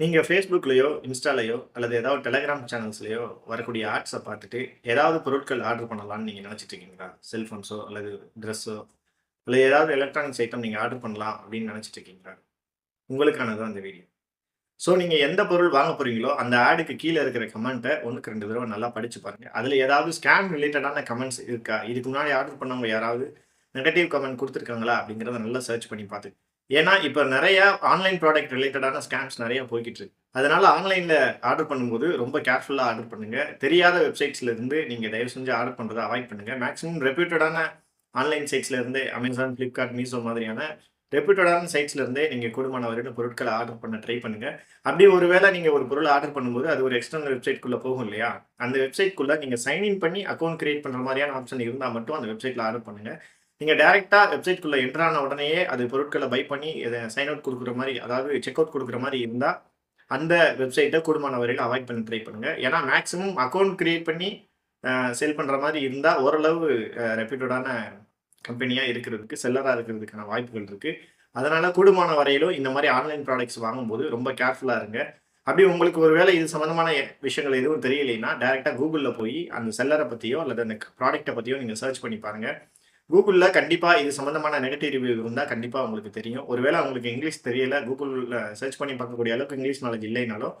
நீங்கள் ஃபேஸ்புக்லேயோ இன்ஸ்டாலேயோ அல்லது ஏதாவது டெலகிராம் சேனல்ஸ்லேயோ வரக்கூடிய ஆட்ஸை பார்த்துட்டு, ஏதாவது பொருட்கள் ஆர்டர் பண்ணலாம்னு நீங்கள் நினச்சிட்டு இருக்கீங்களா? செல்ஃபோன்ஸோ அல்லது ட்ரெஸ்ஸோ இல்லை ஏதாவது எலக்ட்ரானிக்ஸ் ஐட்டம் நீங்கள் ஆர்டர் பண்ணலாம் அப்படின்னு நினச்சிட்டு இருக்கீங்களா? உங்களுக்கானது தான் வீடியோ. ஸோ நீங்கள் எந்த பொருள் வாங்க போகிறீங்களோ அந்த ஆடுக்கு கீழே இருக்கிற கமெண்ட்டை ஒன்றுக்கு ரெண்டு தடவை நல்லா படித்து பாருங்கள் அதில் ஏதாவது ஸ்கேம் ரிலேட்டடான கமெண்ட்ஸ் இருக்கா? இதுக்கு முன்னாடி ஆர்டர் பண்ணவங்க யாராவது நெகட்டிவ் கமெண்ட் கொடுத்துருக்காங்களா அப்படிங்கிறத நல்லா சர்ச் பண்ணி பார்த்து ஏன்னா, இப்போ நிறைய ஆன்லைன் ப்ராடக்ட் ரிலேட்டடான ஸ்கேம்ஸ் நிறைய போய்கிட்டு இருக்கு. அதனால ஆன்லைனில் ஆர்டர் பண்ணும்போது ரொம்ப கேர்ஃபுல்லாக ஆர்டர் பண்ணுங்க. தெரியாத வெப்சைட்ஸ்ல இருந்து நீங்க தயவு செஞ்சு ஆர்டர் பண்ணுறதை அவாய்ட் பண்ணுங்க. மேக்ஸிமம் ரெப்யூட்டடான ஆன்லைன் சைட்ஸ்ல இருந்து அமேசான் ஃப்ளிப்கார்ட் Meesho மாதிரியான ரெப்யூட்டடான சைட்ஸ்ல இருந்தே நீங்க கூடுமான வரைக்கும் பொருட்களை ஆர்டர் பண்ண ட்ரை பண்ணுங்க. அப்படி ஒரு வேள நீங்க ஒரு பொருளை ஆர்டர் பண்ணும்போது, அது ஒரு எக்ஸ்டர்னல் வெப்சைட்குள்ள போகும் இல்லையா? அந்த வெப்சைட்குள்ள நீங்க சைன் இன் பண்ணி அக்கௌண்ட் கிரியேட் பண்ற மாதிரியான ஆப்ஷன் இருந்தால் மட்டும் அந்த வெப்சைட்ல ஆர்டர் பண்ணுங்க. நீங்கள் டைரக்ட்டா வெப்சைட்குள்ளே என்ட்ரான உடனேயே அது பொருட்களை பை பண்ணி இதை சைன் அவுட் கொடுக்குற மாதிரி அதாவது செக் அவுட் கொடுக்குற மாதிரி இருந்தால் அந்த வெப்சைட்டை கூடுமான வரையில் அவாய்ட் பண்ணி ட்ரை பண்ணுங்கள் ஏன்னா மேக்ஸிமம் அக்கவுண்ட் க்ரியேட் பண்ணி சேல் பண்ணுற மாதிரி இருந்தால் ஓரளவு ரெப்யூட்டடான கம்பெனியாக இருக்கிறதுக்கு, செல்லராக இருக்கிறதுக்கான வாய்ப்புகள் இருக்குது அதனால் கூடுமான வரையிலும் இந்த மாதிரி ஆன்லைன் ப்ராடக்ட்ஸ் வாங்கும்போது ரொம்ப கேர்ஃபுல்லாக இருங்க. அப்படி உங்களுக்கு ஒரு வேளை இது சம்மந்தமான விஷயங்கள் எதுவும் தெரியலைன்னா, டேரெக்டாக கூகுளில் போய் அந்த செல்லரை பற்றியோ அல்லது அந்த ப்ராடக்ட்ட பற்றியோ நீங்கள் சர்ச் பண்ணி பாருங்கள் கூகுளில் கண்டிப்பாக இது சம்மந்தமான நெகட்டிவ் ரிவ்யூ இருந்தால் கண்டிப்பாக உங்களுக்கு தெரியும். ஒருவேளை உங்களுக்கு இங்கிலீஷ் தெரியல, கூகுளில் சர்ச் பண்ணி பார்க்கக்கூடிய அளவுக்கு இங்கிலீஷ் நாலேஜ் இல்லைனாலும்,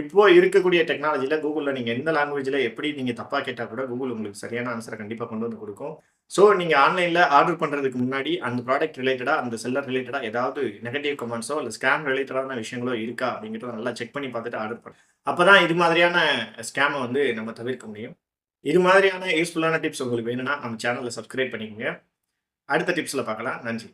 இப்போ இருக்கக்கூடிய டெக்னாலஜியில் கூகுளில் நீங்கள் எந்த லாங்குவேஜில் எப்படி நீங்கள் தப்பாக கேட்டால் கூட கூகுள் உங்களுக்கு சரியான ஆன்சரை கண்டிப்பாக கொண்டு வந்து கொடுக்கும் ஸோ நீங்கள் ஆன்லைனில் ஆர்டர் பண்ணுறதுக்கு முன்னாடி அந்த ப்ராடக்ட் ரிலேட்டடாக அந்த செல்லர் ரிலேட்டடாக ஏதாவது நெகட்டிவ் கமெண்ட்ஸோ இல்லை ஸ்கேம் ரிலேட்டடான விஷயங்களோ இருக்கா? அப்படிங்கிறத நல்லா செக் பண்ணி பார்த்துட்டு ஆர்டர் பண்ணோம் அப்போ தான் இது மாதிரியான ஸ்கேமை வந்து நம்ம தவிர்க்க முடியும். இது மாதிரியான யூஸ்ஃபுல்லான டிப்ஸ் உங்களுக்கு வேணும்னா, நம்ம சேனலில் சப்ஸ்கிரைப் பண்ணிக்கங்க. அடுத்த டிப்ஸில் பார்க்கலாம். நன்றி.